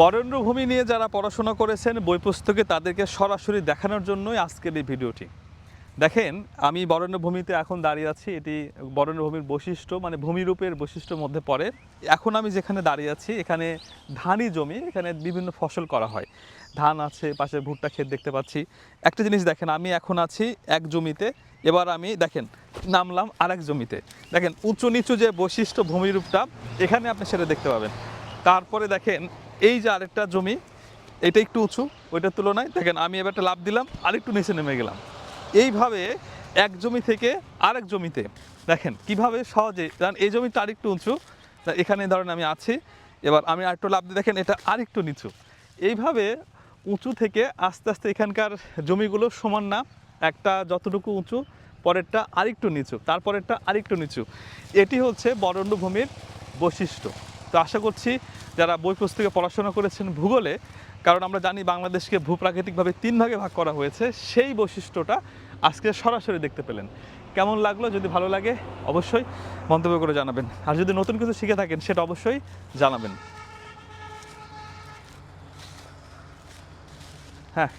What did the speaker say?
বরেন্দ্রভূমি নিয়ে যারা পড়াশোনা করেছেন, বই পুস্তকে তাদেরকে সরাসরি দেখানোর জন্যই আজকের এই ভিডিওটি। দেখেন, আমি বরেন্দ্রভূমিতে এখন দাঁড়িয়ে আছি। এটি বরেন্দ্রভূমির বৈশিষ্ট্য মানে ভূমিরূপের বৈশিষ্ট্যর মধ্যে পড়ে। এখন আমি যেখানে দাঁড়িয়ে আছি, এখানে ধানই জমি, এখানে বিভিন্ন ফসল করা হয়। ধান আছে, পাশে ভুট্টা ক্ষেত দেখতে পাচ্ছি। একটা জিনিস দেখেন, আমি এখন আছি এক জমিতে। এবার আমি, দেখেন, নামলাম আরেক জমিতে। দেখেন, উঁচু নিচু যে বৈশিষ্ট্য ভূমিরূপটা, এখানে আপনি সেটা দেখতে পাবেন। তারপরে দেখেন, এই যে আরেকটা জমি, এটা একটু উঁচু, ওইটার তুলনায়। দেখেন, আমি এবার একটা লাভ দিলাম আরেকটু নিচে নেমে গেলাম। এইভাবে এক জমি থেকে আরেক জমিতে, দেখেন, কীভাবে সহজে, কারণ এই জমিটা আরেকটু উঁচু এখানে ধরেন আমি আছি, এবার আমি আরেকটু লাভ দিয়ে দেখেন, এটা আরেকটু নিচু। এইভাবে উঁচু থেকে আস্তে আস্তে এখানকার জমিগুলো সমান না, একটা যতটুকু উঁচু, পরেরটা আরেকটু নিচু, তারপরেরটা আরেকটু নিচু। এটি হচ্ছে বরেন্দ্রভূমির বৈশিষ্ট্য। তো আশা করছি যারা বই পুস্তকে পড়াশোনা করেছেন ভূগোলে, কারণ আমরা জানি বাংলাদেশকে ভূপ্রাকৃতিকভাবে তিন ভাগে ভাগ করা হয়েছে, সেই বৈশিষ্ট্যটা আজকে সরাসরি দেখতে পেলেন। কেমন লাগল? যদি ভালো লাগে, অবশ্যই মন্তব্য করে জানাবেন। আর যদি নতুন কিছু শিখে থাকেন, সেটা অবশ্যই জানাবেন। হ্যাঁ